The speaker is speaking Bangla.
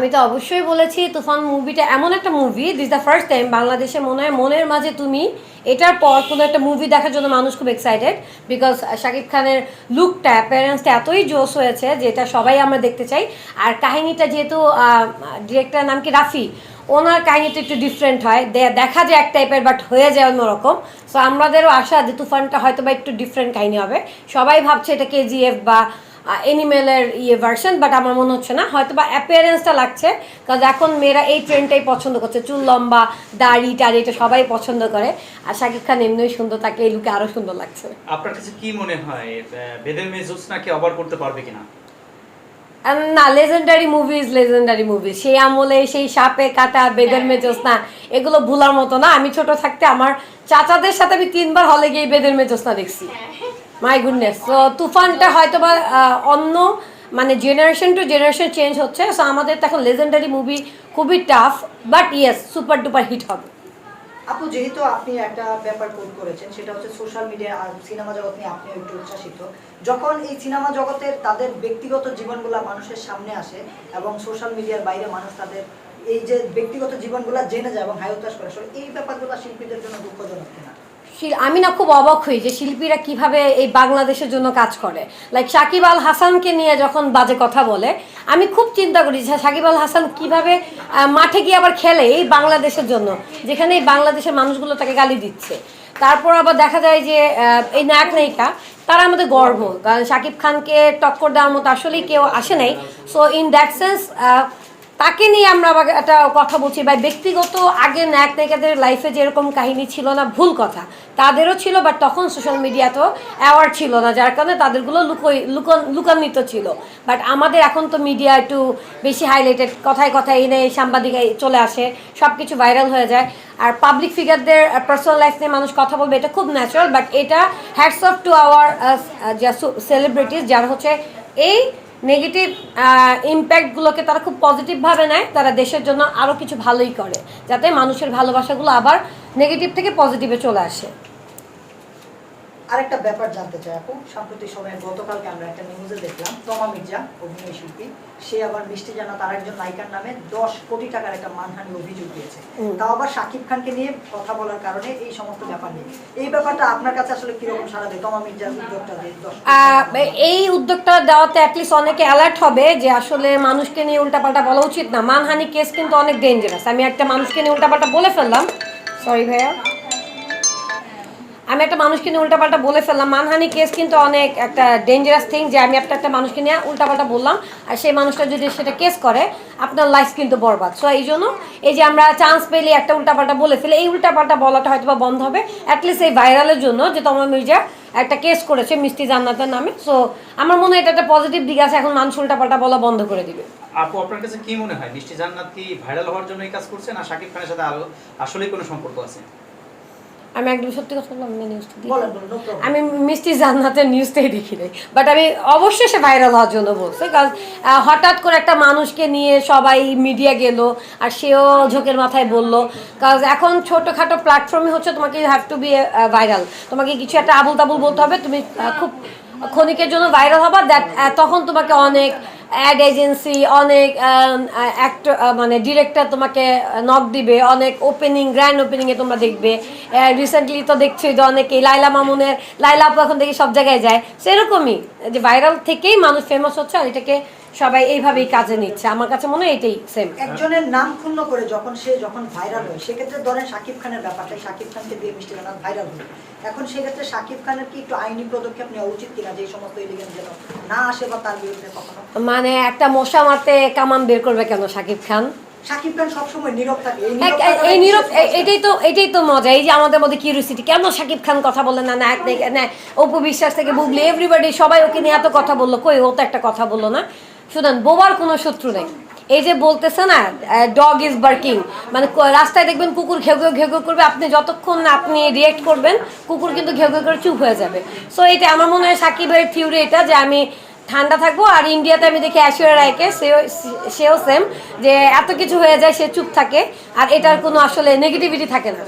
আমি তো অবশ্যই বলেছি, তুফান মুভিটা এমন একটা movie this the first time বাংলাদেশে মনে হয় মনের মাঝে তুমি এটার পর কোনো একটা মুভি দেখার জন্য মানুষ খুব এক্সাইটেড বিকজ শাকিব খানের লুকটা অ্যাপিয়ারেন্সটা এতই জোস হয়েছে যেটা সবাই আমরা দেখতে চাই। আর কাহিনীটা যেহেতু ডিরেক্টর নাম কি? রাফি। ওনার কাহিনীটা একটু ডিফারেন্ট হয়। দেখা যায় এক টাইপের বাট হয়ে যায় অন্যরকম। সো আমাদেরও আশা যে তুফানটা হয়তো বা একটু ডিফারেন্ট কাহিনী হবে। সবাই ভাবছে এটা কেজিএফ বা এনিমেলের ইয়ে ভার্সন বাট আমার মনে হচ্ছে না। হয়তো বা অ্যাপিয়ারেন্সটা লাগছে কারণ এখন মেয়েরা এই ট্রেন্ডটাই পছন্দ করছে। চুল লম্বা দাড়ি টাড়ি এটা সবাই পছন্দ করে। আর শাকিব খান এমনিই সুন্দর তাকে এই লুকে আরও সুন্দর লাগছে। আপনার কাছে কি মনে হয় বেদের মেয়ে জোৎস্নাকে অবার করতে পারবে কিনা? না লেজেন্ডারি মুভিজ লেজেন্ডারি মুভি সেই আমলে সেই সাপে কাটা বেদের মেজোস না এগুলো ভুলার মতো না। আমি ছোট থাকতে আমার চাচাদের সাথে আমি তিনবার হলে গিয়ে বেদের মেজোসনা দেখছি। মাই গুডনেস তো তুফানটা হয়তো বা অন্য মানে জেনারেশন টু জেনারেশন চেঞ্জ হচ্ছে। সো আমাদের এখন লেজেন্ডারি মুভি খুবই tough but yes super duper hit হবে। আপু, যেহেতু আপনি একটা ব্যাপার কোড করেছেন, সেটা হচ্ছে সোশ্যাল মিডিয়া আর সিনেমা জগৎ নিয়ে আপনি একটু উচ্ছ্বাসিত। যখন এই সিনেমা জগতের তাদের ব্যক্তিগত জীবনগুলা মানুষের সামনে আসে এবং সোশ্যাল মিডিয়ার বাইরে মানুষ তাদের এই যে ব্যক্তিগত জীবনগুলা জেনে যায় এবং হায়তাস করে এই ব্যাপারগুলো শিল্পীদের জন্য দুঃখজনক কিনা? আমি না খুব অবাক হই যে শিল্পীরা কীভাবে এই বাংলাদেশের জন্য কাজ করে। লাইক সাকিব আল হাসানকে নিয়ে যখন বাজে কথা বলে, আমি খুব চিন্তা করি যে সাকিব আল হাসান কীভাবে মাঠে গিয়ে আবার খেলে এই বাংলাদেশের জন্য, যেখানে এই বাংলাদেশের মানুষগুলো তাকে গালি দিচ্ছে। তারপর আবার দেখা যায় যে এই নায়ক নায়িকা, তারা আমাদের গর্ব। কারণ শাকিব খানকে টক্কর দেওয়ার মতো আসলেই কেউ আসে নাই। সো ইন দ্যাট সেন্স তাকে নিয়ে আমরা একটা কথা বলছি। বা ব্যক্তিগত আগে নায়ক নায়িকাদের লাইফে যেরকম কাহিনী ছিল না, ভুল কথা। তাদেরও ছিল বাট তখন সোশ্যাল মিডিয়াতেও অ্যাওয়ার্ড ছিল না, যার কারণে তাদেরগুলো লুকোই লুকন, লুকান্বিত ছিল। বাট আমাদের এখন তো মিডিয়া একটু বেশি হাইলাইটেড কথায় কথায় এনে সাংবাদিক চলে আসে সব কিছু ভাইরাল হয়ে যায়। আর পাবলিক ফিগারদের পার্সোনাল লাইফ নিয়ে মানুষ কথা বলবে, এটা খুব ন্যাচারাল বাট এটা hats off to our celebrities যারা হচ্ছে এই নেগেটিভ ইম্প্যাক্টগুলোকে তারা খুব পজিটিভভাবে নেয়, তারা দেশের জন্য আরও কিছু ভালোই করে, যাতে মানুষের ভালোবাসাগুলো আবার নেগেটিভ থেকে পজিটিভে চলে আসে। আরেকটা ব্যাপার জানতে চাই আপু। সাম্প্রতিক সময়ে গতকালকে আমরা একটা নিউজে দেখলাম তমা মির্জা অভিনয় শিল্পী সে আবার মিষ্টি জানা তার একজন নায়িকার নামে দশ কোটি টাকার একটা মানহানি অভিযোগ দিয়েছে। তাও আবার শাকিব খানকে নিয়ে কথা বলার কারণে এই সমস্ত ব্যাপার নিয়ে। এই ব্যাপারটা আপনার কাছে আসলে কীরকম সারা দেয়? তমা মির্জার উদ্যোগটা এই উদ্যোগটা দেওয়াতে অ্যাটলিস্ট অনেকে অ্যালার্ট হবে যে আসলে মানুষকে নিয়ে উল্টাপাল্টা বলা উচিত না। মানহানি কেস কিন্তু অনেক ডেঞ্জারাস আমি একটা মানুষকে নিয়ে উল্টাপাল্টা বলে ফেললাম। সরি ভাইয়া। আমি একটা মানুষকে নিয়ে উল্টাপাল্টা বলে ফেললাম। মানহানি কেস কিন্তু অনেক একটা ডেঞ্জারাস থিং যে আমি একটা একটা মানুষকে নিয়ে উল্টাপাল্টা বললাম। আর সেই মানুষটা যদি সেটা কেস করে, আপনার লাইফ কিন্তু বরবাদ। সো এই জন্য এই যে আমরা চান্স পেলে একটা উল্টাপাল্টা বলে ফেলে, এই উল্টাপাল্টা বলাটা হয়তো বা বন্ধ হবে। অ্যাটলিস্ট এই ভাইরালের জন্য যে তোমার মির্জা একটা কেস করেছে মিষ্টি জান্নাতের নামে। সো আমার মনে হয় এটা একটা পজিটিভ দিক আছে, এখন মানুষ উল্টাপাল্টা বলা বন্ধ করে দিবে। আপু, আপনার কাছে কি মনে হয়? মিষ্টি জান্নাত কি ভাইরাল হওয়ার জন্য এই কাজ করছে, না শাকিব খানের সাথে আসলেই কোনো সম্পর্ক আছে? আমি একদম সত্যি কথা বললাম আমি নিউজটা দেখি. আমি মিষ্টি জান্নাতের নিউজটাই দেখি নাই। বাট আমি অবশ্যই সে ভাইরাল হওয়ার জন্য বলছে কারণ হঠাৎ করে একটা মানুষকে নিয়ে সবাই মিডিয়া গেল আর সেও ঝোঁকের মাথায় বলল। কারণ এখন ছোটোখাটো প্ল্যাটফর্মে হচ্ছে তোমাকে হ্যাভ টু বি ভাইরাল তোমাকে কিছু একটা আবুল তাবুল বলতে হবে তুমি খুব ক্ষণিকের জন্য ভাইরাল হবা দ্যাট তখন তোমাকে অনেক অ্যাড এজেন্সি অনেক অ্যাক্টর মানে ডিরেক্টর তোমাকে নক দিবে, অনেক ওপেনিং গ্র্যান্ড ওপেনিংয়ে তোমরা দেখবে। রিসেন্টলি তো দেখছোই যে অনেকেই লাইলা মামুনের লাইলা আপু এখন দেখি সব জায়গায় যায়। সেরকমই, যে ভাইরাল থেকেই মানুষ ফেমাস হচ্ছে আর এটাকে সবাই এইভাবেই কাজে নিচ্ছে। আমার কাছে মনে হয় এটাই সেম একজনের নাম ক্ষুণ্ণ করে যখন সে যখন ভাইরাল হয় সেক্ষেত্রে ধরেন শাকিব খানের ব্যাপারটা শাকিব খানকে দিয়ে মিষ্টি জানাত ভাইরাল হলো। এখন সেক্ষেত্রে শাকিব খানের কি একটু আইনি পদক্ষেপ নেওয়া উচিত কিনা যে সমস্ত এলিগেন্ট যেন না আসে বা তার বিরুদ্ধে কখনো? মানে একটা মশা মারতে কামান বের করবে কেন শাকিব খান? শাকিব খান সবসময় নীরব থাকে। এই নীরব এটাই তো এটাই তো মজা। এই যে আমাদের মধ্যে কিউরিসিটি কেন শাকিব খান কথা বলে না? নায়ক নায়িকা না অপু বিশ্বাস থেকে বুবলি এভরিবডি সবাই ওকে নিয়ে এত কথা বলল। কই ও তো একটা কথা বলল না। শুনেন বোবার কোনো শত্রু নেই। এই যে বলতেছে না ডগ ইজ বার্কিং মানে রাস্তায় দেখবেন কুকুর ঘেউ ঘেউ ঘেউ করবে, আপনি যতক্ষণ আপনি রিয়েক্ট করবেন, কুকুর কিন্তু ঘেউ ঘেউ করে চুপ হয়ে যাবে। সো এটা আমার মনে হয় সাকিবের থিওরি এটা, যে আমি ঠান্ডা থাকব, আর ইন্ডিয়াতে আমি দেখি ঐশ্বর্য রায়কে সেও সেও সেম যে এত কিছু হয়ে যায়, সে চুপ থাকে, আর এটার কোনো আসলে নেগেটিভিটি থাকে না।